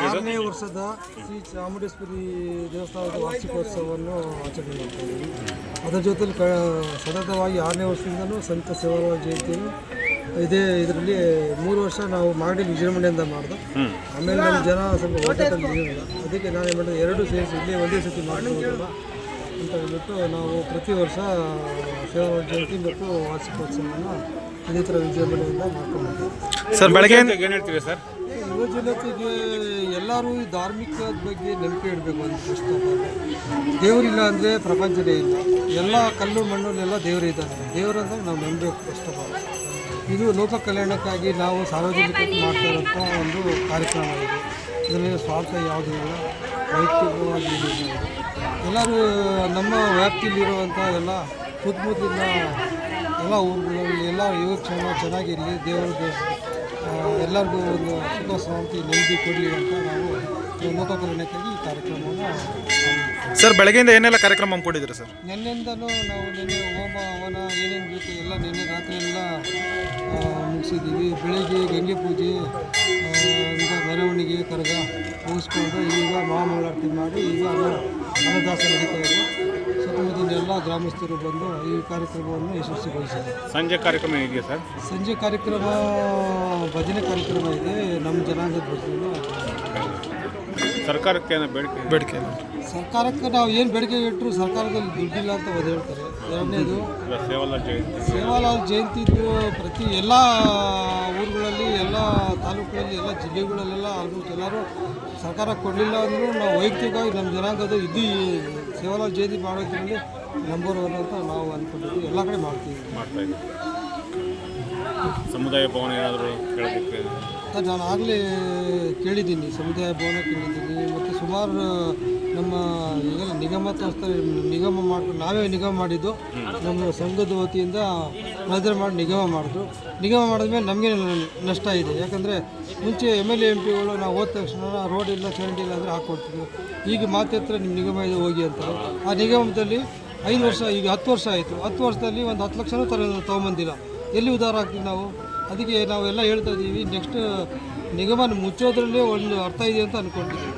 ಆರನೇ ವರ್ಷದ ಶ್ರೀ ಚಾಮುಂಡೇಶ್ವರಿ ದೇವಸ್ಥಾನದ ವಾರ್ಷಿಕೋತ್ಸವವನ್ನು ಆಚರಣೆ ಮಾಡ್ತಾ ಇದ್ದೀವಿ. ಅದರ ಜೊತೆಲಿ ಕ ಸತತವಾಗಿ ಆರನೇ ವರ್ಷದಿಂದಲೂ ಸಂತ ಸೇವಾ ಜಯಂತಿಯನ್ನು ಇದೇ ಇದರಲ್ಲಿ ಮೂರು ವರ್ಷ ನಾವು ಮಾಡಿ ವಿಜೃಂಭಣೆಯಿಂದ ಮಾಡಿದೆ. ಆಮೇಲೆ ನಮ್ಮ ಜನ ಸ್ವಲ್ಪ ಒಗ್ಗಟ್ಟಲ್ಲಿ ಇರಲಿಲ್ಲ ಅದಕ್ಕೆ ನಾನು ಏನು ಮಾಡಿದೆ ಎರಡು ಸೇರಿಸಿ ಇಲ್ಲಿ ಒಂದೇ ಸತಿ ಮಾಡ್ಬೋದಲ್ಲ ಅಂತ ಹೇಳ್ಬಿಟ್ಟು ನಾವು ಪ್ರತಿ ವರ್ಷ ಸೇವಾ ಜಯಂತಿ ಮತ್ತು ವಾರ್ಷಿಕೋತ್ಸವವನ್ನು ಇದೇ ಥರ ವಿಜೃಂಭಣೆಯಿಂದ ಮಾಡ್ಕೊಂಡು ಸರ್ ಬೆಳಗ್ಗೆ ಏನು ಹೇಳ್ತೀವಿ ಸರ್? ಯುವ ಜನತೆಗೆ ಎಲ್ಲರೂ ಈ ಧಾರ್ಮಿಕದ ಬಗ್ಗೆ ನಂಬಿಕೆ ಇಡಬೇಕು ಅಂತ ಆಲ್ ದೇವರಿಲ್ಲ ಅಂದರೆ ಪ್ರಪಂಚನೇ ಇಲ್ಲ. ಎಲ್ಲ ಕಲ್ಲು ಮಣ್ಣಲ್ಲೆಲ್ಲ ದೇವರಿದ್ದಾರೆ ದೇವರಂದ್ರೆ ನಾವು ನಂಬಬೇಕು ಫಸ್ಟ್ ಇದು ಲೋಕ ಕಲ್ಯಾಣಕ್ಕಾಗಿ ನಾವು ಸಾರ್ವಜನಿಕವಾಗಿ ಮಾಡ್ತಾ ಇರೋಂಥ ಒಂದು ಕಾರ್ಯಕ್ರಮ ಇದೆ. ಇದರಲ್ಲಿ ಸ್ವಾರ್ಥ ಯಾವುದೂ ಇಲ್ಲ. ವೈಯಕ್ತಿಕವಾಗಿ ಎಲ್ಲರೂ ನಮ್ಮ ವ್ಯಾಪ್ತಿಯಲ್ಲಿರುವಂಥ ಎಲ್ಲ ಸುತ್ತಮುತ್ತಲಿನ ಎಲ್ಲ ಊರುಗಳಲ್ಲಿ ಎಲ್ಲ ಯೋಗಕ್ಷೇಮ ಚೆನ್ನಾಗಿರಲಿ ದೇವರ. ಎಲ್ಲರಿಗೂ ಒಂದು ಸುಖ ಶಾಂತಿ ನೆಮ್ಮದಿ ಕೊಡಲಿ ಅಂತ ನಾವು ಈ ಕಾರ್ಯಕ್ರಮವನ್ನು ಸರ್ ಬೆಳಗ್ಗೆಯಿಂದ ಏನೆಲ್ಲ ಕಾರ್ಯಕ್ರಮ ಹಮ್ಮಿಕೊಂಡಿದ್ದೀರಾ ಸರ್? ನಿನ್ನೆಯಿಂದಲೂ ನಾವು ನಿನ್ನೆ ಹೋಮ ಹವನ ಏನೇನು ಬೇಕು ಎಲ್ಲ ನಿನ್ನೆ ರಾತ್ರಿ ಎಲ್ಲ ಮುಗಿಸಿದ್ದೀವಿ. ಬೆಳಿಗ್ಗೆ ಗಂಗೆ ಪೂಜೆ ಈಗ ಮೆರವಣಿಗೆ ಕರಗ ಮುಗಿಸ್ಕೊಂಡು ಈಗ ಮಹಾಮಂಗಳಾರತಿ ಮಾಡಿ ಈಗ ಅನ್ನ ಅನ್ನದಾಸ ನಡೀತಾ ಇದೆ. ಸುತ್ತಮುತ್ತಲಿನ ಎಲ್ಲ ಗ್ರಾಮಸ್ಥರು ಬಂದು ಈ ಕಾರ್ಯಕ್ರಮವನ್ನು ಯಶಸ್ವಿಗೊಳಿಸಿದ್ದಾರೆ. ಸಂಜೆ ಕಾರ್ಯಕ್ರಮ ಹೇಗಿದೆ ಸರ್? ಸಂಜೆ ಕಾರ್ಯಕ್ರಮ ಭಜನೆ ಕಾರ್ಯಕ್ರಮ ಇದೆ. ನಮ್ಮ ಜನಾಂಗದ ಭಜನೆ. ಸರ್ಕಾರಕ್ಕೆ ಏನೋ ಬೇಡಿಕೆ ಬೇಡಿಕೆ ಸರ್ಕಾರಕ್ಕೆ ನಾವು ಏನು ಬೇಡಿಕೆ ಇಟ್ಟರು ಸರ್ಕಾರದಲ್ಲಿ ದುಡ್ಡಿಲ್ಲ ಅಂತ ಒಂದು ಹೇಳ್ತಾರೆ. ಎರಡನೇದು ಇಲ್ಲ ಸೇವಾಲಾಲ್ ಜಯಂತಿ. ಸೇವಾಲಾಲ್ ಜಯಂತಿದ್ದು ಪ್ರತಿ ಎಲ್ಲ ಊರುಗಳಲ್ಲಿ ಎಲ್ಲ ತಾಲೂಕುಗಳಲ್ಲಿ ಎಲ್ಲ ಜಿಲ್ಲೆಗಳಲ್ಲೆಲ್ಲ ಆಲ್ಮೋಸ್ಟ್ ಎಲ್ಲರೂ ಸರ್ಕಾರ ಕೊಡಲಿಲ್ಲ ಅಂದರೂ ನಾವು ವೈಯಕ್ತಿಕವಾಗಿ ನಮ್ಮ ಜನಾಂಗದ ಇದ್ದು ಈ ಸೇವಾಲಾಲ್ ಜಯಂತಿ ಮಾಡೋದ್ರಲ್ಲಿ ನಂಬರ್ ಒನ್ ಅಂತ ನಾವು ಅಂದ್ಕೊಂಡಿದ್ದೀವಿ ಎಲ್ಲ ಕಡೆ ಮಾಡ್ತೀವಿ. ಮಾಡ್ತಾ ಇದ್ದೀವಿ. ಸಮುದಾಯ ಭವನ ಏನಾದರೂ ಕೇಳೋದಕ್ಕೆ ನಾನು ಆಗಲೇ ಕೇಳಿದ್ದೀನಿ, ಸಮುದಾಯ ಭವನ ಕೇಳಿದ್ದೀನಿ, ಮತ್ತು ಸುಮಾರು ನಮ್ಮ ಈಗ ನಿಗಮ ಸಂಸ್ಥೆ ನಿಗಮ ಮಾಡಿಕೊಂಡು ನಾವೇ ನಿಗಮ ಮಾಡಿದ್ದು, ನಮ್ಮ ಸಂಘದ ವತಿಯಿಂದ ನಜರ್ ಮಾಡಿ ನಿಗಮ ಮಾಡಿದ್ರು. ನಿಗಮ ಮಾಡಿದ್ಮೇಲೆ ನಮಗೆ ನಷ್ಟ ಇದೆ. ಯಾಕಂದರೆ ಮುಂಚೆ ಎಂ ಎಲ್ ಎ, ಎಂ ಪಿಗಳು ನಾವು ಹೋದ ತಕ್ಷಣ ರೋಡ್ ಇಲ್ಲ ಚರಂಡಿ ಇಲ್ಲ ಅಂದರೆ ಹಾಕ್ಕೊಡ್ತಿದ್ವಿ ಈಗ ಮಾತ್ರ ನಿಮ್ಮ ನಿಗಮ ಇದೆ, ಹೋಗಿ ಅಂತಾರೆ ಆ ನಿಗಮದಲ್ಲಿ ಐದು ವರ್ಷ, ಈಗ ಹತ್ತು ವರ್ಷ ಆಯಿತು. ಹತ್ತು ವರ್ಷದಲ್ಲಿ ಒಂದು ಹತ್ತು ಲಕ್ಷನೂ ತರ ತೊಗೊಂಬಂದಿಲ್ಲ. ಎಲ್ಲಿ ಉದಾರ ಆಗ್ತೀವಿ ನಾವು? ಅದಕ್ಕೆ ನಾವೆಲ್ಲ ಹೇಳ್ತಾ ಇದ್ದೀವಿ ನೆಕ್ಸ್ಟ್ ನಿಗಮನ ಮುಚ್ಚೋದ್ರಲ್ಲೇ ಒಂದು ಅರ್ಥ ಇದೆ ಅಂತ ಅಂದ್ಕೊಂಡಿದ್ದೀವಿ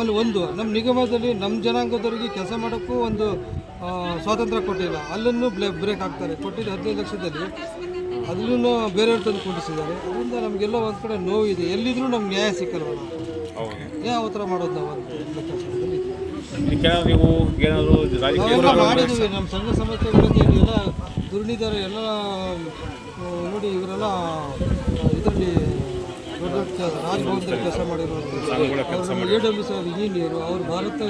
ಒಂದು ಒಂದು ನಮ್ಮ ನಿಗಮದಲ್ಲಿ ನಮ್ಮ ಜನಾಂಗದವರಿಗೆ ಕೆಲಸ ಮಾಡೋಕ್ಕೂ ಒಂದು ಸ್ವಾತಂತ್ರ್ಯ ಕೊಟ್ಟಿಲ್ಲ. ಅಲ್ಲೂ ಬ್ಲೇ ಬ್ರೇಕ್ ಹಾಕ್ತಾರೆ. ಕೊಟ್ಟಿದ್ದು ಹದಿನೈದು ಲಕ್ಷದಲ್ಲಿ. ಅದನ್ನು ಬೇರೆಯವ್ರು ತಂದು ಕೊಡಿಸಿದ್ದಾರೆ. ಅದರಿಂದ ನಮಗೆಲ್ಲ ಒಂದು ಕಡೆ ನೋವಿದೆ. ಎಲ್ಲಿದ್ರೂ ನಮ್ಗೆ ನ್ಯಾಯ ಸಿಕ್ಕಲ್ವಲ್ಲ ಹೌದು. ಯಾವ ಥರ ಮಾಡೋದು ನಾವು ಅಂತ ಮಾಡಿದ್ದೀವಿ. ನಮ್ಮ ಸಂಘ ಸಂಸ್ಥೆಗಳಲ್ಲಿ ಎಲ್ಲ ದುರ್ಣಿದಾರ ಎಲ್ಲ ನೋಡಿ ಇವರೆಲ್ಲ ಇದರಲ್ಲಿ ದೊಡ್ಡ ದೊಡ್ಡ ರಾಜಭವನದಲ್ಲಿ ಕೆಲಸ ಮಾಡಿರೋರು. ಎ ಡಬ್ಲ್ಯೂ ಸಿ ಅವ್ರು ಇಂಜಿನಿಯರು ಅವರು ಭಾರತ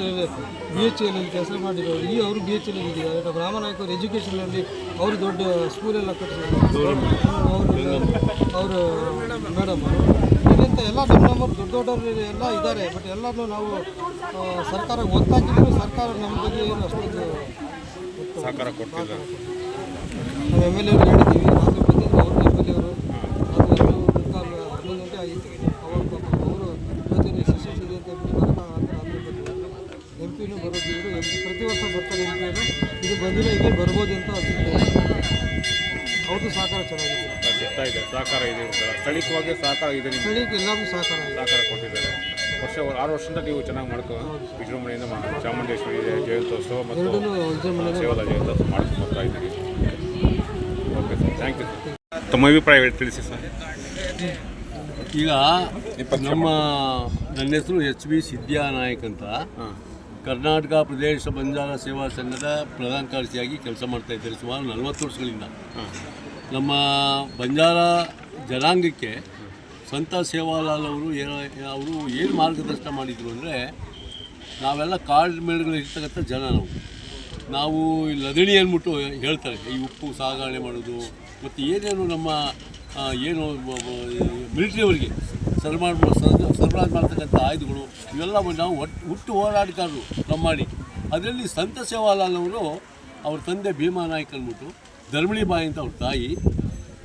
ಬಿ ಎಚ್ ಎಲ್ಲಿ ಕೆಲಸ ಮಾಡಿರೋರು ಈ ಅವರು ಬಿ ಎಚ್ ಎಲ್ ಇದ್ದಾರೆ? ಡಾಕ್ಟರ್ ರಾಮನಾಯಕ್ ಎಜುಕೇಷನಲ್ಲಿ ಅವರು ದೊಡ್ಡ ಸ್ಕೂಲೆಲ್ಲ ಕಟ್ಟಿಸಿದ್ದಾರೆ ಅವರು ಅವರು ಮೇಡಮ್ ಇದರಿಂದ ಎಲ್ಲ ನಮ್ಮವರು ದೊಡ್ಡ ದೊಡ್ಡವರು ಎಲ್ಲ ಇದ್ದಾರೆ ಬಟ್ ಎಲ್ಲರೂ ನಾವು ಸರ್ಕಾರ ಗೊತ್ತಾಗಿದ್ರು ಸರ್ಕಾರ ನಮ್ಮ ಬಗ್ಗೆ ಏನು ಅಷ್ಟೊಂದು ಸಹಕಾರ ಕೊಡ್ತಿದ್ದಾರೆ ನಾವು ಎಂ ಎಲ್ ಎ ಹೇಳಿದ್ದೀವಿ. ಅವರು ಇವತ್ತಿನ ಯಶಸ್ವಿ ಅಂತ ಅಂತ ಪ್ರತಿ ವರ್ಷ ಬರ್ತಾರೆ ಇದು ಬಂದಿಲ್ಲ ಇಲ್ಲಿ ಬರ್ಬೋದು ಅಂತ ಅವ್ರದ್ದು ಸಹಕಾರ ಚೆನ್ನಾಗಿದೆ ಸಿಗ್ತಾ ಇದೆ ಸಹಕಾರ ಇದೆ ಸ್ಥಳೀಯವಾಗಿ ಸಹಕಾರ ಇದೆ ಸ್ಥಳೀಯಕ್ಕೆ ಎಲ್ಲರಿಗೂ ಸಹಕಾರ ಸಹಕಾರ ಕೊಟ್ಟಿದ್ದಾರೆ ವರ್ಷ ಆರು ವರ್ಷದಿಂದ ನೀವು ಚೆನ್ನಾಗಿ ಮಾಡ್ಕೊ ವಿಜೃಂಭಣೆಯಿಂದ ಮಾಡಿ ಚಾಮುಂಡೇಶ್ವರಿ ಜಯಂತೋತ್ಸವ ಮತ್ತು ಸೇವಾಲ ಮಾಡ್ಕೊಂಡು ಬರ್ತಾ ಇದ್ದೀವಿ ಓಕೆ ಸರ್ ಥ್ಯಾಂಕ್ ಯು ತಮ್ಮ ಅಭಿಪ್ರಾಯ ತಿಳಿಸಿ ಸರ್. ಈಗ ನಮ್ಮ ನನ್ನ ಹೆಸರು ಎಚ್ ಬಿ ಸಿದ್ಯಾನಾಯಕ್ ಅಂತ. ಕರ್ನಾಟಕ ಪ್ರದೇಶ ಬಂಜಾರ ಸೇವಾ ಸಂಘದ ಪ್ರಧಾನ ಕಾರ್ಯದರ್ಶಿಯಾಗಿ ಕೆಲಸ ಮಾಡ್ತಾ ಇದ್ದಾರೆ ಸುಮಾರು ನಲವತ್ತು ವರ್ಷಗಳಿಂದ. ನಮ್ಮ ಬಂಜಾರ ಜನಾಂಗಕ್ಕೆ ಸಂತ ಸೇವಾಲಾಲ್ ಅವರು ಏನು ಅವರು ಏನು ಮಾರ್ಗದರ್ಶನ ಮಾಡಿದರು ಅಂದರೆ ನಾವೆಲ್ಲ ಕಾಡು ಮೇಳುಗಳು ಇರ್ತಕ್ಕಂಥ ಜನ ನಾವು. ನಾವು ಲದಣಿ ಅಂದ್ಬಿಟ್ಟು ಹೇಳ್ತಾರೆ ಈ ಉಪ್ಪು ಸಾಗಣೆ ಮಾಡೋದು ಮತ್ತು ಏನೇನು ನಮ್ಮ ಏನು ಮಿಲಿಟ್ರಿಯವರಿಗೆ ಸರಬರಾಜು ಸರಬರಾಜು ಮಾಡ್ತಕ್ಕಂಥ ಆಯುಧಗಳು, ಇವೆಲ್ಲ ನಾವು ಒಟ್ಟು ಹುಟ್ಟು ಹೋರಾಟಗಾರರು ನಮ್ಮ ಮಾಡಿ. ಅದರಲ್ಲಿ ಸಂತ ಸೇವಾಲಾಲ್ ಅವರು ಅವ್ರ ತಂದೆ ಭೀಮಾ ನಾಯ್ಕ ಅಂದ್ಬಿಟ್ಟು, ಧರ್ಮಿಣಿ ಬಾಯಿ ಅಂತ ಅವ್ರ ತಾಯಿ,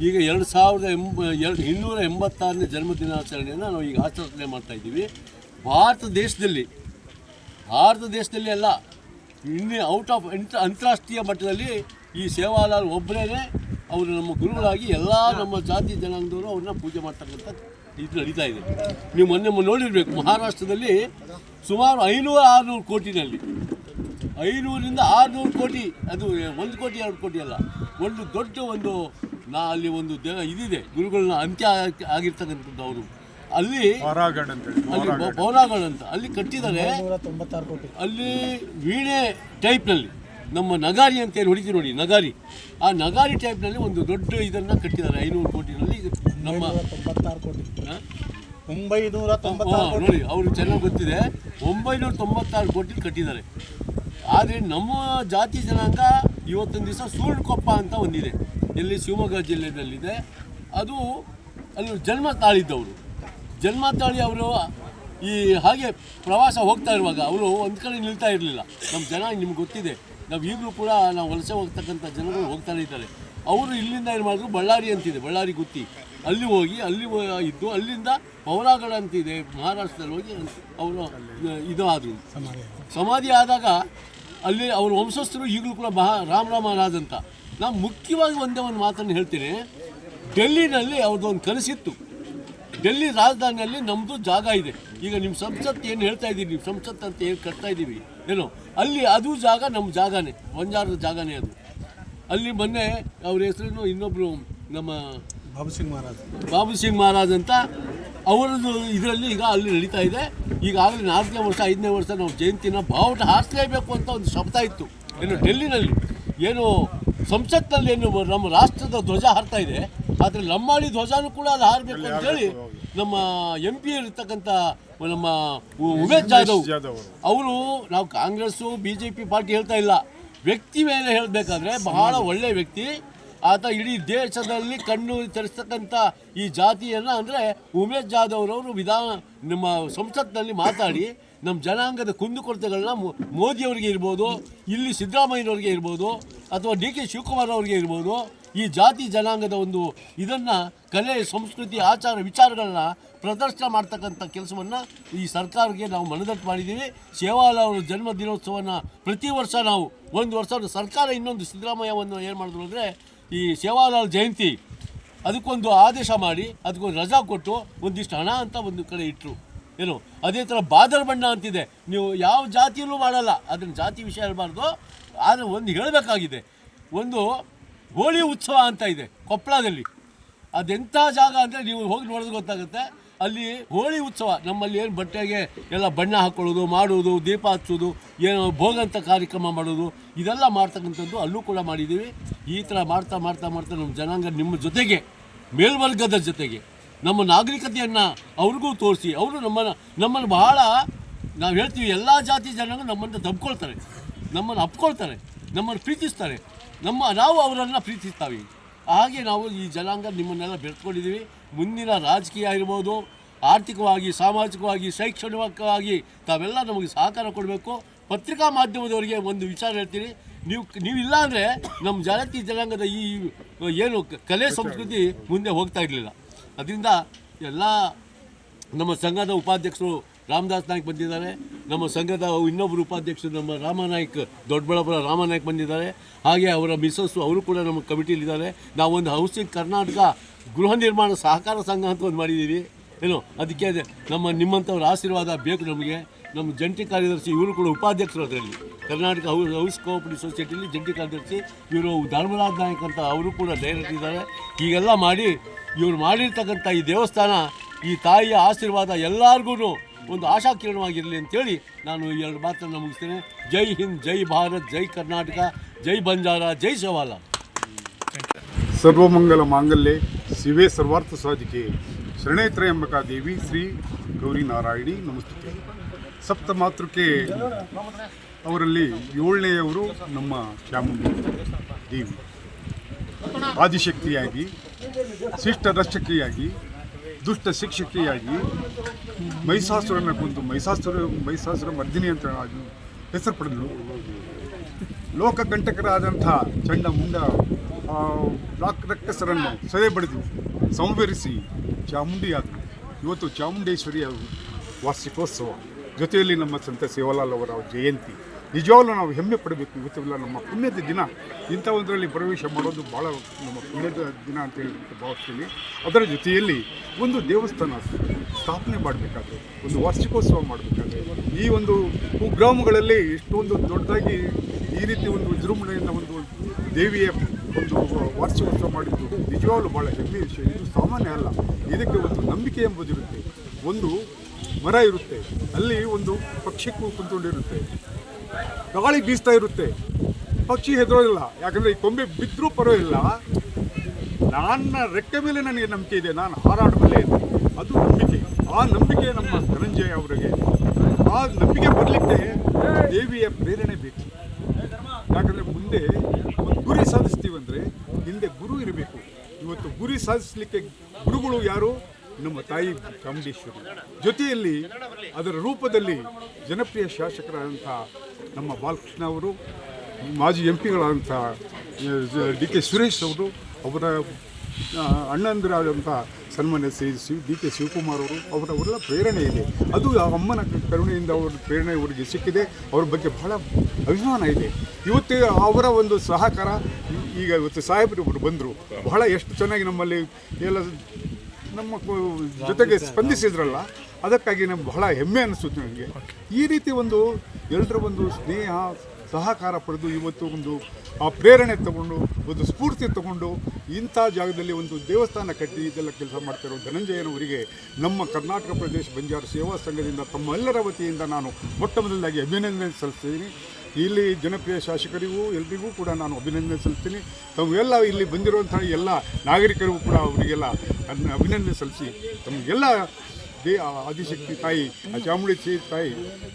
ಈಗ ಎರಡು ಸಾವಿರದ ಎಂಬ, ಎರಡು, ಇನ್ನೂರ ಎಂಬತ್ತಾರನೇ ಜನ್ಮದಿನಾಚರಣೆಯನ್ನು ನಾವು ಈಗ ಆಚರಣೆ ಮಾಡ್ತಾ ಇದ್ದೀವಿ. ಭಾರತ ದೇಶದಲ್ಲಿ ಭಾರತ ದೇಶದಲ್ಲಿ ಅಲ್ಲ, ಇನ್ನೇ ಔಟ್ ಆಫ್ ಅಂತಾರಾಷ್ಟ್ರೀಯ ಮಟ್ಟದಲ್ಲಿ ಈ ಸೇವಾಲಾಲ್ ಒಬ್ಬರೇ ಅವರು ನಮ್ಮ ಗುರುಗಳಾಗಿ ಎಲ್ಲ ನಮ್ಮ ಜಾತಿ ಜನಾಂಗದವರು ಅವ್ರನ್ನ ಪೂಜೆ ಮಾಡ್ತಕ್ಕಂಥ ಇದು ನಡೀತಾ ಇದೆ. ನೀವು ಮೊನ್ನೆ ಮೊನ್ನೆ ನೋಡಿರ್ಬೇಕು ಮಹಾರಾಷ್ಟ್ರದಲ್ಲಿ ಸುಮಾರು ಐನೂರು ಆರುನೂರು ಕೋಟಿನಲ್ಲಿ. ಐನೂರಿಂದ ಆರುನೂರು ಕೋಟಿ ಅದು ಒಂದು ಕೋಟಿ ಎರಡು ಕೋಟಿ ಅಲ್ಲ ಒಂದು ದೊಡ್ಡ ಒಂದು ನಾ ಅಲ್ಲಿ ಒಂದು ದೇ ಇದಿದೆ ಗುರುಗಳನ್ನ ಅಂತ್ಯ ಆಗಿ- ಆಗಿರ್ತಕ್ಕಂಥದ್ದು ಅವರು. ಅಲ್ಲಿ ಅಲ್ಲಿ ಬ- ಅಂತ ಅಲ್ಲಿ ಕಟ್ಟಿದ್ದಾರೆ. ಅಲ್ಲಿ ವೀಣೆ ಟೈಪ್ನಲ್ಲಿ ನಮ್ಮ ನಗಾರಿ ಅಂತ ಏನು ಹೊಡಿತೀವಿ ನೋಡಿ ನಗಾರಿ. ಆ ನಗಾರಿ ಟೈಪ್ನಲ್ಲಿ ಒಂದು ದೊಡ್ಡ ಇದನ್ನು ಕಟ್ಟಿದ್ದಾರೆ ಐನೂರು ಕೋಟಿನಲ್ಲಿ ಇದು ನಮ್ಮ ಹಾ? ಒಂಬೈನೂರ ತೊಂಬತ್ತಾರು ನೋಡಿ ಅವರು ಚೆನ್ನಾಗಿ ಗೊತ್ತಿದೆ. ಒಂಬೈನೂರ ತೊಂಬತ್ತಾರು ಕೋಟಿ ಕಟ್ಟಿದ್ದಾರೆ. ಆದರೆ ನಮ್ಮ ಜಾತಿ ಜನಾಂಗ ಇವತ್ತೊಂದು ದಿವಸ ಸೂರ್ಣಕೊಪ್ಪ ಅಂತ ಒಂದಿದೆ. ಇಲ್ಲಿ ಶಿವಮೊಗ್ಗ ಜಿಲ್ಲೆಯಲ್ಲಿದೆ. ಅದು ಅಲ್ಲಿ ಜನ್ಮ ತಾಳಿದ್ದವರು. ಜನ್ಮ ತಾಳಿ ಅವರು ಈ ಹಾಗೆ ಪ್ರವಾಸ ಹೋಗ್ತಾ ಇರುವಾಗ ಅವರು ಒಂದು ಕಡೆ ನಿಲ್ತಾ ಇರಲಿಲ್ಲ. ನಮ್ಮ ಜನ ನಿಮ್ಗೆ ಗೊತ್ತಿದೆ. ನಾವು ಈಗಲೂ ಕೂಡ ನಾವು ವಲಸೆ ಹೋಗ್ತಕ್ಕಂಥ ಜನರು ಹೋಗ್ತಾನೆ ಇದ್ದಾರೆ. ಅವರು ಇಲ್ಲಿಂದ ಏನು ಮಾಡಿದ್ರು? ಬಳ್ಳಾರಿ ಅಂತಿದೆ, ಬಳ್ಳಾರಿ ಗುತ್ತಿ. ಅಲ್ಲಿ ಹೋಗಿ, ಅಲ್ಲಿ ಇದ್ದು, ಅಲ್ಲಿಂದ ಪೌರಾಗಡ ಅಂತಿದೆ, ಮಹಾರಾಷ್ಟ್ರದಲ್ಲಿ ಹೋಗಿ ಅವರು ಇದು ಆದರು. ಸಮಾಧಿ ಆದಾಗ ಅಲ್ಲಿ ಅವ್ರ ವಂಶಸ್ಥರು ಈಗಲೂ ಕೂಡ ಮಹಾ, ರಾಮ ಅಂತ. ನಾನು ಮುಖ್ಯವಾಗಿ ಒಂದೇ ಒಂದು ಮಾತನ್ನು ಹೇಳ್ತೀನಿ. ಡೆಲ್ಲಿನಲ್ಲಿ ಅವ್ರದ್ದು ಒಂದು ಕನಸಿತ್ತು. ಡೆಲ್ಲಿ ರಾಜಧಾನಿಯಲ್ಲಿ ನಮ್ಮದು ಜಾಗ ಇದೆ. ಈಗ ನಿಮ್ಮ ಸಂಸತ್ ಏನು ಹೇಳ್ತಾ ಇದ್ದೀರಿ? ನೀವು ಸಂಸತ್ ಅಂತ ಏನು ಕಟ್ತಾ ಇದ್ದೀವಿ ಏನೋ? ಅಲ್ಲಿ ಅದು ಜಾಗ ನಮ್ಮ ಜಾಗನೇ ಒಂಜಾರದ ಜಾಗನೇ ಅದು. ಅಲ್ಲಿ ಮೊನ್ನೆ ಅವ್ರ ಹೆಸರು ಇನ್ನೊಬ್ಬರು ನಮ್ಮ ಬಾಬು ಸಿಂಗ್ ಮಹಾರಾಜ್. ಬಾಬು ಸಿಂಗ್ ಮಹಾರಾಜ್ ಅಂತ ಅವರದ್ದು ಇದರಲ್ಲಿ ಈಗ ಅಲ್ಲಿ ನಡೀತಾ ಇದೆ. ಈಗಾಗಲೇ ನಾಲ್ಕನೇ ವರ್ಷ ಐದನೇ ವರ್ಷ ನಾವು ಜಯಂತಿನ ಬಾವುಟ ಹಾರಿಸಲೇಬೇಕು ಅಂತ ಒಂದು ಶಬ್ದ ಇತ್ತು. ಏನು ಡೆಲ್ಲಿನಲ್ಲಿ ಏನು ಸಂಸತ್ನಲ್ಲಿ ಏನು ನಮ್ಮ ರಾಷ್ಟ್ರದ ಧ್ವಜ ಹಾರ್ತಾ ಇದೆ. ಆದರೆ ಲಂಬಾಣಿ ಧ್ವಜನೂ ಕೂಡ ಅದು ಹಾರಬೇಕು ಅಂತೇಳಿ ನಮ್ಮ ಎಂ ಪಿ ಇರ್ತಕ್ಕಂಥ ನಮ್ಮ ಉಮೇಶ್ ಜಾಧವ್. ಅವರು. ನಾವು Congress B J P party ಹೇಳ್ತಾ ಇಲ್ಲ. ವ್ಯಕ್ತಿ ಮೇಲೆ ಹೇಳಬೇಕಾದ್ರೆ ಬಹಳ ಒಳ್ಳೆಯ ವ್ಯಕ್ತಿ. ಆತ ಇಡೀ ದೇಶದಲ್ಲಿ ಕಣ್ಣು ತರಿಸ್ತಕ್ಕಂಥ ಈ ಜಾತಿಯನ್ನು ಅಂದರೆ ಉಮೇಶ್ ಜಾಧವ್ ಅವರು ವಿಧಾನ ನಮ್ಮ ಸಂಸತ್ನಲ್ಲಿ ಮಾತಾಡಿ ನಮ್ಮ ಜನಾಂಗದ ಕುಂದುಕೊರತೆಗಳನ್ನ ಮೋದಿಯವರಿಗೆ ಇರ್ಬೋದು ಇಲ್ಲಿ ಸಿದ್ದರಾಮಯ್ಯನವ್ರಿಗೆ ಇರ್ಬೋದು ಅಥವಾ ಡಿ ಕೆ ಶಿವಕುಮಾರ್ ಅವರಿಗೆ ಇರ್ಬೋದು ಈ ಜಾತಿ ಜನಾಂಗದ ಒಂದು ಇದನ್ನು ಕಲೆ, ಸಂಸ್ಕೃತಿ, ಆಚಾರ, ವಿಚಾರಗಳನ್ನ ಪ್ರದರ್ಶನ ಮಾಡ್ತಕ್ಕಂಥ ಕೆಲಸವನ್ನು ಈ ಸರ್ಕಾರಕ್ಕೆ ನಾವು ಮನದಟ್ಟು ಮಾಡಿದ್ದೀವಿ. ಸೇವಾಲ ಅವರ ಜನ್ಮ ದಿನೋತ್ಸವನ ಪ್ರತಿ ವರ್ಷ ನಾವು ಒಂದು ವರ್ಷ ಸರ್ಕಾರ ಇನ್ನೊಂದು ಸಿದ್ದರಾಮಯ್ಯವನ್ನು ಏನು ಮಾಡಿದ್ರು ಅಂದರೆ ಈ ಸೇವಾಲಾಲ್ ಜಯಂತಿ ಅದಕ್ಕೊಂದು ಆದೇಶ ಮಾಡಿ, ಅದಕ್ಕೊಂದು ರಜಾ ಕೊಟ್ಟು ಒಂದಿಷ್ಟು ಹಣ ಅಂತ ಒಂದು ಕಡೆ ಇಟ್ಟರು ಏನು? ಅದೇ ಥರ ಬಾದರ್ ಬಣ್ಣ ಅಂತಿದೆ. ನೀವು ಯಾವ ಜಾತಿಯಲ್ಲೂ ಮಾಡಲ್ಲ. ಅದನ್ನು ಜಾತಿ ವಿಷಯ ಇರಬಾರ್ದು ಆದರೆ ಒಂದು ಹೇಳಬೇಕಾಗಿದೆ. ಒಂದು ಹೋಳಿ ಉತ್ಸವ ಅಂತ ಇದೆ ಕೊಪ್ಪಳದಲ್ಲಿ ಅದೆಂಥ ಜಾಗ ಅಂದರೆ ನೀವು ಹೋಗಿ ನೋಡೋದು ಗೊತ್ತಾಗುತ್ತೆ. ಅಲ್ಲಿ ಹೋಳಿ ಉತ್ಸವ, ನಮ್ಮಲ್ಲಿ ಏನು ಬಟ್ಟೆಗೆ ಎಲ್ಲ ಬಣ್ಣ ಹಾಕ್ಕೊಳ್ಳೋದು ಮಾಡೋದು ದೀಪ ಹಚ್ಚೋದು, ಏನೋ ಭೋಗಂತ ಕಾರ್ಯಕ್ರಮ ಮಾಡೋದು ಇದೆಲ್ಲ ಮಾಡ್ತಕ್ಕಂಥದ್ದು ಅಲ್ಲೂ ಕೂಡ ಮಾಡಿದ್ದೀವಿ. ಈ ಥರ ಮಾಡ್ತಾ ಮಾಡ್ತಾ ಮಾಡ್ತಾ ನಮ್ಮ ಜನಾಂಗ ನಿಮ್ಮ ಜೊತೆಗೆ, ಮೇಲ್ವರ್ಗದ ಜೊತೆಗೆ, ನಮ್ಮ ನಾಗರಿಕತೆಯನ್ನು ಅವ್ರಿಗೂ ತೋರಿಸಿ, ಅವರು ನಮ್ಮನ್ನು ನಮ್ಮನ್ನು ಬಹಳ, ನಾವು ಹೇಳ್ತೀವಿ, ಎಲ್ಲ ಜಾತಿ ಜನಾಂಗ ನಮ್ಮನ್ನು ದಬ್ಕೊಳ್ತಾರೆ. ನಮ್ಮನ್ನು ಅಪ್ಕೊಳ್ತಾರೆ, ನಮ್ಮನ್ನು ಪ್ರೀತಿಸ್ತಾರೆ. ನಮ್ಮ ನಾವು ಅವರನ್ನು ಪ್ರೀತಿಸ್ತೀವಿ. ಹಾಗೆ ನಾವು ಈ ಜನಾಂಗ ನಿಮ್ಮನ್ನೆಲ್ಲ ಬೆಳೆದುಕೊಂಡಿದ್ದೀವಿ ಮುಂದಿನ ರಾಜಕೀಯ ಇರ್ಬೋದು ಆರ್ಥಿಕವಾಗಿ, ಸಾಮಾಜಿಕವಾಗಿ, ಶೈಕ್ಷಣಿಕವಾಗಿ ತಾವೆಲ್ಲ ನಮಗೆ ಸಹಕಾರ ಕೊಡಬೇಕು. ಪತ್ರಿಕಾ ಮಾಧ್ಯಮದವರಿಗೆ ಒಂದು ವಿಚಾರ ಹೇಳ್ತೀನಿ. ನೀವು ನೀವಿಲ್ಲ ಅಂದರೆ ನಮ್ಮ ಜಾತಿ ಜನಾಂಗದ ಈ, ಏನು ಕಲೆ ಸಂಸ್ಕೃತಿ ಮುಂದೆ ಹೋಗ್ತಾ ಇರಲಿಲ್ಲ. ಅದರಿಂದ ಎಲ್ಲ ನಮ್ಮ ಸಂಘದ ಉಪಾಧ್ಯಕ್ಷರು ರಾಮದಾಸ್ ನಾಯ್ಕ್ ಬಂದಿದ್ದಾರೆ. ನಮ್ಮ ಸಂಘದ ಇನ್ನೊಬ್ಬರು ಉಪಾಧ್ಯಕ್ಷರು ನಮ್ಮ ರಾಮನಾಯ್ಕ್ ದೊಡ್ಡಬಳ್ಳಾಪುರ ರಾಮನಾಯ್ಕ್ ಬಂದಿದ್ದಾರೆ. ಹಾಗೆ ಅವರ ಮಿಸಸ್ಸು ಅವರು ಕೂಡ ನಮ್ಮ ಕಮಿಟಿಲಿದ್ದಾರೆ ನಾವೊಂದು ಹೌಸಿಂಗ್ ಕರ್ನಾಟಕ ಗೃಹ ನಿರ್ಮಾಣ ಸಹಕಾರ ಸಂಘ ಅಂತ ಒಂದು ಮಾಡಿದ್ದೀವಿ. ಏನು, ಅದಕ್ಕೆ ನಮ್ಮ ನಿಮ್ಮಂಥವ್ರ ಆಶೀರ್ವಾದ ಬೇಕು ನಮಗೆ. ನಮ್ಮ ಜಂಟಿ ಕಾರ್ಯದರ್ಶಿ ಇವರು ಕೂಡ ಉಪಾಧ್ಯಕ್ಷರು ಅದರಲ್ಲಿ. ಕರ್ನಾಟಕ ಹೌಸ್ ಹೌಸ್ ಕೋಆಪರೇಟಿವ್ ಸೊಸೈಟಿಲಿ ಜಂಟಿ ಕಾರ್ಯದರ್ಶಿ, ಇವರು ಧರ್ಮರಾಜ್ ನಾಯಕ್ ಅಂತ ಅವರು ಕೂಡ ಡೈರೆಕ್ಟ್ ಇದ್ದಾರೆ. ಹೀಗೆಲ್ಲ ಮಾಡಿ ಇವರು ಮಾಡಿರ್ತಕ್ಕಂಥ ಈ ದೇವಸ್ಥಾನ, ಈ ತಾಯಿಯ ಆಶೀರ್ವಾದ ಎಲ್ಲರಿಗೂ ಒಂದು ಆಶಾ ಕಿರಣವಾಗಿರಲಿ ಅಂತೇಳಿ ನಾನು ಎರಡು ಮಾತನ್ನು ಮುಗಿಸ್ತೇನೆ. ಜೈ ಹಿಂದ್, ಜೈ ಭಾರತ್, ಜೈ ಕರ್ನಾಟಕ, ಜೈ ಬಂಜಾರ, ಜೈ ಸವಾಲ ಸರ್ವಮಂಗಲ ಮಾಂಗಲ್ಯ, ಶಿವೇ ಸರ್ವಾರ್ಥ ಸಾಧಿಕೆ ಶರಣೇತ್ರಯಂಬಕ ದೇವಿ, ಶ್ರೀ ಗೌರಿ ನಾರಾಯಣಿ, ನಮಸ್ತೆ. ಸಪ್ತ ಮಾತೃಕೆ ಅವರಲ್ಲಿ ಏಳನೆಯವರು ನಮ್ಮ ಚಾಮುಂಡಿ ದೇವಿ. ಆದಿಶಕ್ತಿಯಾಗಿ ಶಿಷ್ಟ ರಕ್ಷಕಿಯಾಗಿ ದುಷ್ಟ ಶಿಕ್ಷಕಿಯಾಗಿ ಮಹಿಷಾಸುರನ ಕುಂತು ಮಹಿಷಾಸುರ ಮಹಿಷಾಸುರ ಮರ್ದಿನಿ ಅಂತ ಹೆಸರು ಪಡೆದಳು ಲೋಕಕಂಟಕರಾದಂಥ ಚಂಡ ಮುಂಡ ಆ, ರಾಕ್ ರಕ್ಕಸರನ್ನು ಸದೆ ಬಡಿದು ಸಂವರಿಸಿ ಚಾಮುಂಡಿಯಾದರು ಇವತ್ತು ಚಾಮುಂಡೇಶ್ವರಿಯ ವಾರ್ಷಿಕೋತ್ಸವ. ಜೊತೆಯಲ್ಲಿ ನಮ್ಮ ಸಂತ ಸೇವಾಲಾಲ್ ಅವರ ಜಯಂತಿ. ನಿಜವಾಗ್ಲೂ ನಾವು ಹೆಮ್ಮೆ ಪಡಬೇಕು. ಇವತ್ತೆಲ್ಲ ನಮ್ಮ ಪುಣ್ಯದ ದಿನ. ಇಂಥ ಒಂದರಲ್ಲಿ ಪ್ರವೇಶ ಮಾಡೋದು ಭಾಳ ನಮ್ಮ ಪುಣ್ಯದ ದಿನ ಅಂತ ಹೇಳಿಬಿಟ್ಟು ಭಾವಿಸ್ತೀನಿ. ಅದರ ಜೊತೆಯಲ್ಲಿ ಒಂದು ದೇವಸ್ಥಾನ ಸ್ಥಾಪನೆ ಮಾಡಬೇಕಾದ್ರೆ, ಒಂದು ವಾರ್ಷಿಕೋತ್ಸವ ಮಾಡಬೇಕಾದ್ರೆ, ಈ ಒಂದು ಕುಗ್ರಾಮಗಳಲ್ಲಿ ಎಷ್ಟೊಂದು ದೊಡ್ಡದಾಗಿ ಈ ರೀತಿ ಒಂದು ವಿಜೃಂಭಣೆಯಿಂದ ಒಂದು ದೇವಿಯ ಒಂದು ವಾರ್ಷಿಕೋತ್ಸವ ಮಾಡಿದ್ದು ನಿಜವಾಗ್ಲೂ ಭಾಳ ಹೆಮ್ಮೆಯ ವಿಷಯ. ಇದು ಸಾಮಾನ್ಯ ಅಲ್ಲ. ಇದಕ್ಕೆ ಒಂದು ನಂಬಿಕೆ ಎಂಬುದಿರುತ್ತೆ. ಒಂದು ಮರ ಇರುತ್ತೆ. ಅಲ್ಲಿ ಒಂದು ಪಕ್ಷಕ್ಕೂ ಕುಂತ್ಕೊಂಡಿರುತ್ತೆ. ಗಾಳಿ ಬೀಸ್ತಾ ಇರುತ್ತೆ. ಪಕ್ಷಿ ಹೆದರೋದಿಲ್ಲ. ಯಾಕಂದರೆ ಈ ಕೊಂಬೆ ಬಿದ್ದರೂ ಪರವಾಗಿಲ್ಲ. ನನ್ನ ರೆಕ್ಕೆ ಮೇಲೆ ನನಗೆ ನಂಬಿಕೆ ಇದೆ. ನಾನು ಹಾರಾಡಬಲ್ಲೆ ಅಂತ. ಅದು ನಂಬಿಕೆ. ಆ ನಂಬಿಕೆ ನಮ್ಮ ಧನಂಜಯ ಅವರಿಗೆ. ಆ ನಂಬಿಕೆ ಬರಲಿಕ್ಕೆ ದೇವಿಯ ಪ್ರೇರಣೆ ಬೇಕು. ಯಾಕಂದರೆ ಮುಂದೆ ಒಂದು ಗುರಿ ಸಾಧಿಸ್ತೀವಂದರೆ ಹಿಂದೆ ಗುರು ಇರಬೇಕು. ಇವತ್ತು ಗುರಿ ಸಾಧಿಸಲಿಕ್ಕೆ ಗುರುಗಳು ಯಾರು? ನಮ್ಮ ತಾಯಿ ಚಾಮುಂಡೇಶ್ವರಿ ಜೊತೆಯಲ್ಲಿ ಅದರ ರೂಪದಲ್ಲಿ ಜನಪ್ರಿಯ ಶಾಸಕರಾದಂಥ ನಮ್ಮ ಬಾಲಕೃಷ್ಣ ಅವರು, ಮಾಜಿ ಎಂ ಪಿಗಳಾದಂಥ ಡಿ ಕೆ ಸುರೇಶ್ ಅವರು, ಅವರ ಅಣ್ಣಂದಿರಾದಂಥ ಸನ್ಮಾನ್ಯ ಶಿವ್, ಡಿ ಕೆ ಶಿವಕುಮಾರ್ ಅವರು, ಅವರವರೆಲ್ಲ ಪ್ರೇರಣೆ ಇದೆ. ಅದು ಅಮ್ಮನ ಕರುಣೆಯಿಂದ ಅವ್ರ ಪ್ರೇರಣೆ ಅವರಿಗೆ ಸಿಕ್ಕಿದೆ. ಅವ್ರ ಬಗ್ಗೆ ಬಹಳ ಅಭಿಮಾನ ಇದೆ. ಇವತ್ತು ಅವರ ಒಂದು ಸಹಕಾರ, ಈಗ ಇವತ್ತು ಸಾಹೇಬರು ಒಬ್ಬರು ಬಂದರು. ಬಹಳ ಎಷ್ಟು ಚೆನ್ನಾಗಿ ನಮ್ಮಲ್ಲಿ ಎಲ್ಲ ನಮ್ಮ ಜೊತೆಗೆ ಸ್ಪಂದಿಸಿದ್ರಲ್ಲ. ಅದಕ್ಕಾಗಿ ನಮ್ಗೆ ಬಹಳ ಹೆಮ್ಮೆ ಅನಿಸುತ್ತೆ ನನಗೆ ಈ ರೀತಿ ಒಂದು ಎಲ್ಲರ ಒಂದು ಸ್ನೇಹ, ಸಹಕಾರ ಪಡೆದು ಇವತ್ತು ಒಂದು ಆ ಪ್ರೇರಣೆ ತಗೊಂಡು, ಒಂದು ಸ್ಫೂರ್ತಿ ತಗೊಂಡು ಇಂಥ ಜಾಗದಲ್ಲಿ ಒಂದು ದೇವಸ್ಥಾನ ಕಟ್ಟಿ ಇದೆಲ್ಲ ಕೆಲಸ ಮಾಡ್ತಿರೋ ಧನಂಜಯನವರಿಗೆ ನಮ್ಮ ಕರ್ನಾಟಕ ಪ್ರದೇಶ ಬಂಜಾರ ಸೇವಾ ಸಂಘದಿಂದ ತಮ್ಮೆಲ್ಲರ ವತಿಯಿಂದ ನಾನು ಮೊಟ್ಟ ಮೊದಲಾಗಿ ಅಭಿನಂದನೆ ಸಲ್ಲಿಸ್ತೀನಿ. ಇಲ್ಲಿ ಜನಪ್ರಿಯ ಶಾಸಕರಿಗೂ, ಎಲ್ರಿಗೂ ಕೂಡ ನಾನು ಅಭಿನಂದನೆ ಸಲ್ಲಿಸ್ತೀನಿ. ತಮಗೆಲ್ಲ ಇಲ್ಲಿ ಬಂದಿರುವಂಥ ಎಲ್ಲ ನಾಗರಿಕರಿಗೂ ಕೂಡ ಅವರಿಗೆಲ್ಲ ಅಭಿನಂದನೆ ಸಲ್ಲಿಸಿ ತಮಗೆಲ್ಲ ದೇ ಆದಿಶಕ್ತಿ ತಾಯಿ, ಆ ಶ್ರೀ ತಾಯಿ,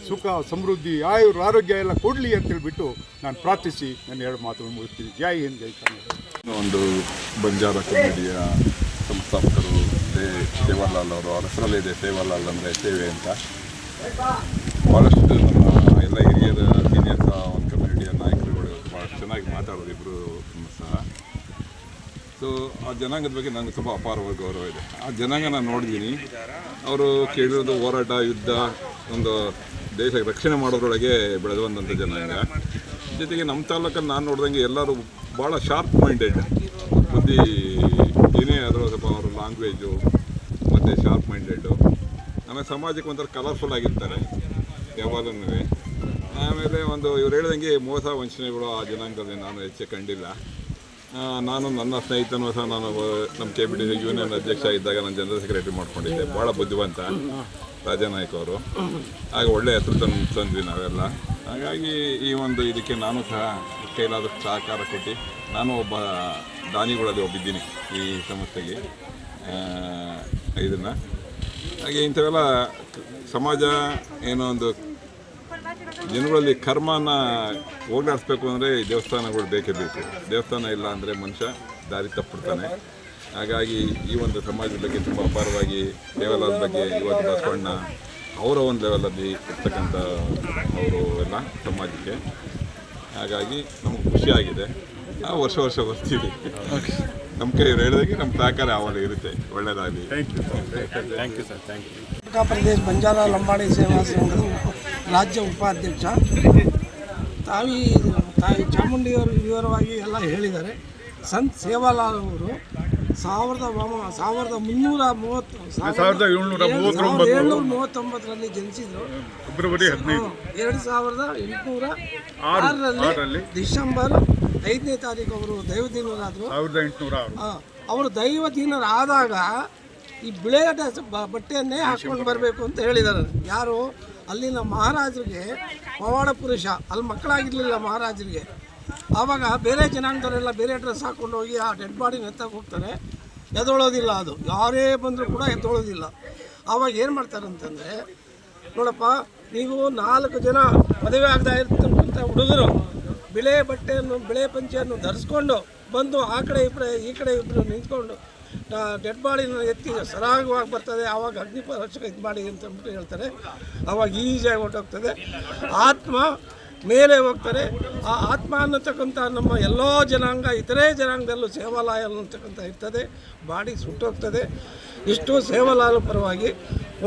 ಸುಖ, ಸಮೃದ್ಧಿ, ಆಯುರ್, ಆರೋಗ್ಯ ಎಲ್ಲ ಕೊಡಲಿ ಅಂತೇಳ್ಬಿಟ್ಟು ನಾನು ಪ್ರಾರ್ಥಿಸಿ ನಾನು ಎರಡು ಮಾತನ್ನು ಮುಗಿಸ್ತೀನಿ. ಜೈ ಹಿಂದ್, ಜೈ ಕನ್ನಡ ಒಂದು ಬಂಜಾರ ಕಮಿಡಿಯ ಸಂಸ್ಥಾಪಕರು ಸೇವಾಲಾಲ್ ಅವರು ಇದೆ ಸೇವಾಲಾಲ್ ಅಂದರೆ ಸೇವೆ ಅಂತ. ಭಾಳಷ್ಟು ನಮ್ಮ ಎಲ್ಲ ಹಿರಿಯರ, ಸೀನಿಯರ್ಸ ಒಂದು ಕಮ್ಯುನಿಟಿಯ ನಾಯಕರುಗಳು ಭಾಳ ಚೆನ್ನಾಗಿ ಮಾತಾಡೋದು ಇಬ್ಬರು ಸಹ. ಸೊ ಆ ಜನಾಂಗದ ಬಗ್ಗೆ ನನಗೆ ತುಂಬ ಅಪಾರವಾದ ಗೌರವ ಇದೆ. ಆ ಜನಾಂಗ ನಾನು ನೋಡಿದ್ದೀನಿ. ಅವರು ಕೇಳಿರೋದು ಹೋರಾಟ, ಯುದ್ಧ, ಒಂದು ದೇಶ ರಕ್ಷಣೆ ಮಾಡೋದ್ರೊಳಗೆ ಬೆಳೆದು ಬಂದಂಥ ಜನಾಂಗ. ಜೊತೆಗೆ ನಮ್ಮ ತಾಲೂಕಲ್ಲಿ ನಾನು ನೋಡ್ದಂಗೆ ಎಲ್ಲರೂ ಭಾಳ ಶಾರ್ಪ್ ಮೈಂಡೆಡ್ ಬುದ್ಧಿ ಏನೇ ಆದರೂ ಸ್ವಲ್ಪ ಅವರ ಲ್ಯಾಂಗ್ವೇಜು ಮತ್ತು ಶಾರ್ಪ್ ಮೈಂಡೆಡ್ಡು ಆಮೇಲೆ ಸಮಾಜಕ್ಕೆ ಒಂಥರ ಕಲರ್ಫುಲ್ ಆಗಿರ್ತಾರೆ. ಯಾವಾಗಲೂ ಆಮೇಲೆ ಒಂದು ಇವ್ರು ಹೇಳ್ದಂಗೆ ಮೋಸ ವಂಚನೆಗಳು ಆ ಜನಾಂಗದಲ್ಲಿ ನಾನು ಹೆಚ್ಚೆ ಕಂಡಿಲ್ಲ. ನಾನು ನನ್ನ ಸ್ನೇಹಿತನು ಸಹ ನಾನು ನಮ್ಮ ಕೆ ಬಿ ಡಿ ಯೂನಿಯನ್ ಅಧ್ಯಕ್ಷ ಇದ್ದಾಗ ನಾನು ಜನರಲ್ ಸೆಕ್ರೆಟರಿ ಮಾಡ್ಕೊಂಡಿದ್ದೆ. ಭಾಳ ಬುದ್ಧಿವಂತ ರಾಜನಾಯ್ಕ ಅವರು. ಆಗ ಒಳ್ಳೆಯ ಹೆಸರು ತಂದು ತಂದ್ವಿ ನಾವೆಲ್ಲ. ಹಾಗಾಗಿ ಈ ಒಂದು ಇದಕ್ಕೆ ನಾನು ಸಹ ಕೈಲಾದಷ್ಟು ಸಹಕಾರ ಕೊಟ್ಟು ನಾನು ಒಬ್ಬ ದಾನಿಗಳಲ್ಲಿ ಒಬ್ಬಿದ್ದೀನಿ ಈ ಸಂಸ್ಥೆಗೆ. ಇದನ್ನು. ಹಾಗೆ ಇಂಥವೆಲ್ಲ ಸಮಾಜ ಏನೋ ಒಂದು ಜನಗಳಲ್ಲಿ ಕರ್ಮನ ಹೋಗ್ಲಾಡಿಸ್ಬೇಕು ಅಂದರೆ ದೇವಸ್ಥಾನಗಳು ಬೇಕೇ ಬೇಕು. ದೇವಸ್ಥಾನ ಇಲ್ಲ ಅಂದರೆ ಮನುಷ್ಯ ದಾರಿ ತಪ್ಪಿಡ್ತಾನೆ. ಹಾಗಾಗಿ ಈ ಒಂದು ಸಮಾಜದ ಬಗ್ಗೆ ತುಂಬ ಅಪಾರವಾಗಿ ದೇವಾಲಯದ ಬಗ್ಗೆ ಇವತ್ತು ಬಸವಣ್ಣ ಅವರ ಒಂದು ಲೆವೆಲಲ್ಲಿ ಇರ್ತಕ್ಕಂಥ ಅವರು ಎಲ್ಲ ಸಮಾಜಕ್ಕೆ. ಹಾಗಾಗಿ ನಮಗೆ ಖುಷಿಯಾಗಿದೆ ನಾವು ವರ್ಷ ವರ್ಷ ಬರ್ತೀವಿ. ನಮ್ಮ ಕೈ ಹೇಳಿದಾಗೆ ನಮ್ಮ ಸಹಕಾರ ಆವಾಗ ಇರುತ್ತೆ. ಒಳ್ಳೆಯದಾಗಲಿ thank you sir thank you Karnataka Pradesh Banjara Lambani ಸೇವಾ ಸಂಘದ ರಾಜ್ಯ ಉಪಾಧ್ಯಕ್ಷ. ತಾವಿ ತಾಯಿ ಚಾಮುಂಡಿಯವರು ವಿವರವಾಗಿ ಎಲ್ಲ ಹೇಳಿದ್ದಾರೆ. ಸಂತ್ ಸೇವಾಲಾಲ್ ಅವರು ಸಾವಿರದ ಸಾವಿರದ ಮುನ್ನೂರ ಮೂವತ್ತು ಸಾವಿರದ ಏಳ್ನೂರ ಮೂವತ್ತೊಂಬತ್ತು. ಏಳ್ನೂರ ಮೂವತ್ತೊಂಬತ್ತರಲ್ಲಿ ಜನಿಸಿದ್ರು. ಫೆಬ್ರವರಿ ಎರಡು ಸಾವಿರದ ಎಂಟುನೂರ ಆರರಲ್ಲಿ ಡಿಸೆಂಬರ್ ಐದನೇ ತಾರೀಕು ಅವರು ದೈವದಿನರಾದರು. ಸಾವಿರದ ಎಂಟುನೂರ ದೈವ ದಿನರಾದಾಗ ಅವರು ದೈವದೀನರಾದಾಗ ಈ ಬಿಳೆ ಬಟ್ಟೆಯನ್ನೇ ಹಾಕ್ಕೊಂಡು ಬರಬೇಕು ಅಂತ ಹೇಳಿದ್ದಾರೆ. ಯಾರು? ಅಲ್ಲಿನ ಮಹಾರಾಜರಿಗೆ ಪವಾಡ ಪುರುಷ ಅಲ್ಲಿ ಮಕ್ಕಳಾಗಿರಲಿಲ್ಲ ಮಹಾರಾಜರಿಗೆ. ಆವಾಗ ಬೇರೆ ಜನಾಂಗದವರೆಲ್ಲ ಬೇರೆ ಡ್ರೆಸ್ ಹಾಕ್ಕೊಂಡು ಹೋಗಿ ಆ ಡೆಡ್ ಬಾಡಿನ ಎತ್ತಕ್ಕೆ ಹೋಗ್ತಾರೆ. ಎದ್ದೊಳೋದಿಲ್ಲ ಅದು. ಯಾರೇ ಬಂದರೂ ಕೂಡ ಎದ್ದೊಳೋದಿಲ್ಲ. ಆವಾಗ ಏನು ಮಾಡ್ತಾರೆ ಅಂತಂದರೆ ನೋಡಪ್ಪ ನೀವು ನಾಲ್ಕು ಜನ ಮದುವೆ ಆಗದ ಇರ್ತಕ್ಕಂಥ ಹುಡುಗರು ಬಿಳೆ ಬಟ್ಟೆಯನ್ನು ಬಿಳೆ ಪಂಚೆಯನ್ನು ಧರಿಸ್ಕೊಂಡು ಬಂದು ಆ ಕಡೆ ಇಬ್ಬರು ಈ ಕಡೆ ಇಬ್ಬರು ನಿಂತ್ಕೊಂಡು ಡೆಡ್ ಬಾಡಿನ ಎತ್ತಿ ಸರಾಗವಾಗಿ ಬರ್ತದೆ, ಆವಾಗ ಅಗ್ನಿಪರಕ್ಷಕ ಇದು ಮಾಡಿ ಅಂತ ಅಂದ್ಬಿಟ್ಟು ಹೇಳ್ತಾರೆ. ಆವಾಗ ಈಸಿಯಾಗಿ ಹೊರಟೋಗ್ತದೆ. ಆತ್ಮ ಮೇಲೆ ಹೋಗ್ತಾರೆ. ಆ ಆತ್ಮ ಅನ್ನತಕ್ಕಂಥ ನಮ್ಮ ಎಲ್ಲ ಜನಾಂಗ, ಇತರೆ ಜನಾಂಗದಲ್ಲೂ ಸೇವಾಲಯ ಅನ್ನತಕ್ಕಂಥ ಇರ್ತದೆ. ಬಾಡಿ ಸುಟ್ಟೋಗ್ತದೆ. ಇಷ್ಟು ಸೇವಾಲಯ ಪರವಾಗಿ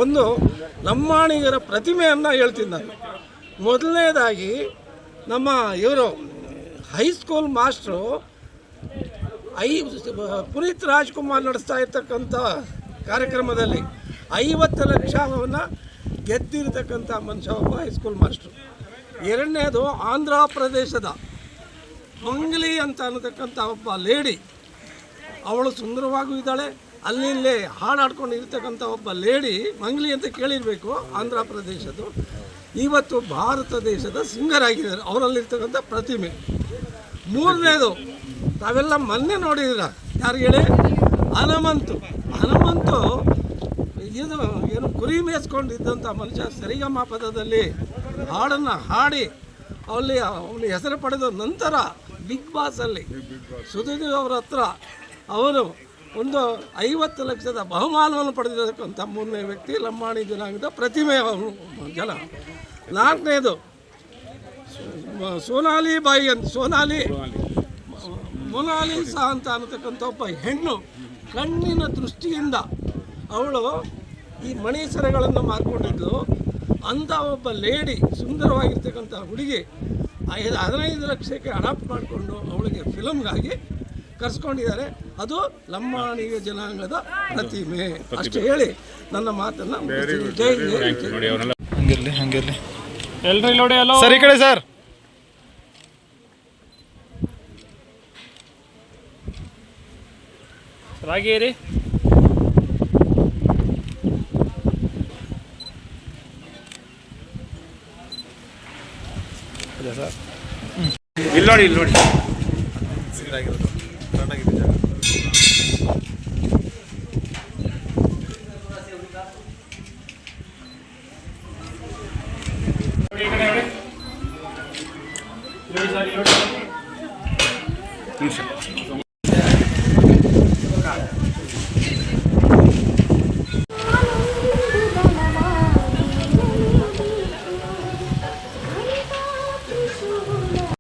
ಒಂದು ನಮ್ಮಾಣಿಗರ ಪ್ರತಿಮೆಯನ್ನು ಹೇಳ್ತೀನಿ ನಾನು. ಮೊದಲನೇದಾಗಿ ನಮ್ಮ ಇವರು ಹೈಸ್ಕೂಲ್ ಮಾಸ್ಟ್ರು ಐ, ಪುನೀತ್ ರಾಜ್ಕುಮಾರ್ ನಡೆಸ್ತಾ ಇರ್ತಕ್ಕಂಥ ಕಾರ್ಯಕ್ರಮದಲ್ಲಿ ಐವತ್ತು ಲಕ್ಷವನ್ನು ಗೆದ್ದಿರತಕ್ಕಂಥ ಮನುಷ್ಯ ಒಬ್ಬ ಹೈಸ್ಕೂಲ್ ಮಾಸ್ಟ್ರು ಎರಡನೇದು ಆಂಧ್ರ ಪ್ರದೇಶದ ಮಂಗ್ಲಿ ಅಂತ ಅನ್ನತಕ್ಕಂಥ ಒಬ್ಬ ಲೇಡಿ ಅವಳು ಸುಂದರವಾಗೂ ಇದ್ದಾಳೆ. ಅಲ್ಲಿ ಇಲ್ಲೇ ಹಾಡಾಡ್ಕೊಂಡು ಇರ್ತಕ್ಕಂಥ ಒಬ್ಬ ಲೇಡಿ ಮಂಗ್ಲಿ ಅಂತ ಕೇಳಿರಬೇಕು, ಆಂಧ್ರ ಪ್ರದೇಶದ್ದು. ಇವತ್ತು ಭಾರತ ದೇಶದ ಸಿಂಗರ್ ಆಗಿದ್ದಾರೆ. ಅವರಲ್ಲಿರ್ತಕ್ಕಂಥ ಪ್ರತಿಮೆ. ಮೂರನೇದು ತಾವೆಲ್ಲ ಮೊನ್ನೆ ನೋಡಿದ್ರ ಯಾರು ಹೇಳಿ? ಹನುಮಂತು. ಹನುಮಂತು ಇದು ಏನು ಕುರಿ ಮೇಯಿಸ್ಕೊಂಡಿದ್ದಂಥ ಮನುಷ್ಯ ಸರಿಗಮ ಪದದಲ್ಲಿ ಹಾಡನ್ನು ಹಾಡಿ ಅಲ್ಲಿ ಅವನ ಹೆಸರು ಪಡೆದ ನಂತರ ಬಿಗ್ ಬಾಸಲ್ಲಿ ಸುದೀಪ್ ಅವರ ಹತ್ರ ಅವನು ಒಂದು ಐವತ್ತು ಲಕ್ಷದ ಬಹುಮಾನವನ್ನು ಪಡೆದಿರತಕ್ಕಂಥ ಮೂರನೇ ವ್ಯಕ್ತಿ ಲಂಬಾಣಿ ಜನಾಂಗದ ಪ್ರತಿಮೆ ಅವನು. ಜನ ನಾಲ್ಕನೇದು ಸೋನಾಲಿ ಬಾಯಿ ಅಂತ ಸೋನಾಲಿ ಮೊನಾಲಿಸಾ ಅಂತ ಅನ್ನತಕ್ಕಂಥ ಒಬ್ಬ ಹೆಣ್ಣು ಕಣ್ಣಿನ ದೃಷ್ಟಿಯಿಂದ ಅವಳು ಈ ಮಣಿ ಸರಗಳನ್ನು ಮಾರ್ಕೊಂಡಿದ್ಲು ಅಂಥ ಒಬ್ಬ ಲೇಡಿ ಸುಂದರವಾಗಿರ್ತಕ್ಕಂಥ ಹುಡುಗಿ ಐದು ಹದಿನೈದು ಲಕ್ಷಕ್ಕೆ ಅಡಾಪ್ಟ್ ಮಾಡಿಕೊಂಡು ಅವಳಿಗೆ ಫಿಲಮ್ಗಾಗಿ ಕರೆಸ್ಕೊಂಡಿದ್ದಾರೆ. ಅದು ಲಂಬಾಣಿಗ ಜನಾಂಗದ ಪ್ರತಿಮೆ. ಅಷ್ಟು ಹೇಳಿ ನನ್ನ ಮಾತನ್ನು ಹಂಗಿರಲಿ ನೋಡಿ ಹಂಗಿರ್ಲಿ ಹಂಗಿರ್ಲಿ. ಸರ್ ಈ ಕಡೆ ಸರ್. ರಾಗೇರಿ ಇಲ್ಲಿ ನೋಡಿ ಇಲ್ಲಿ ನೋಡಿ. ನಿಮಿಷ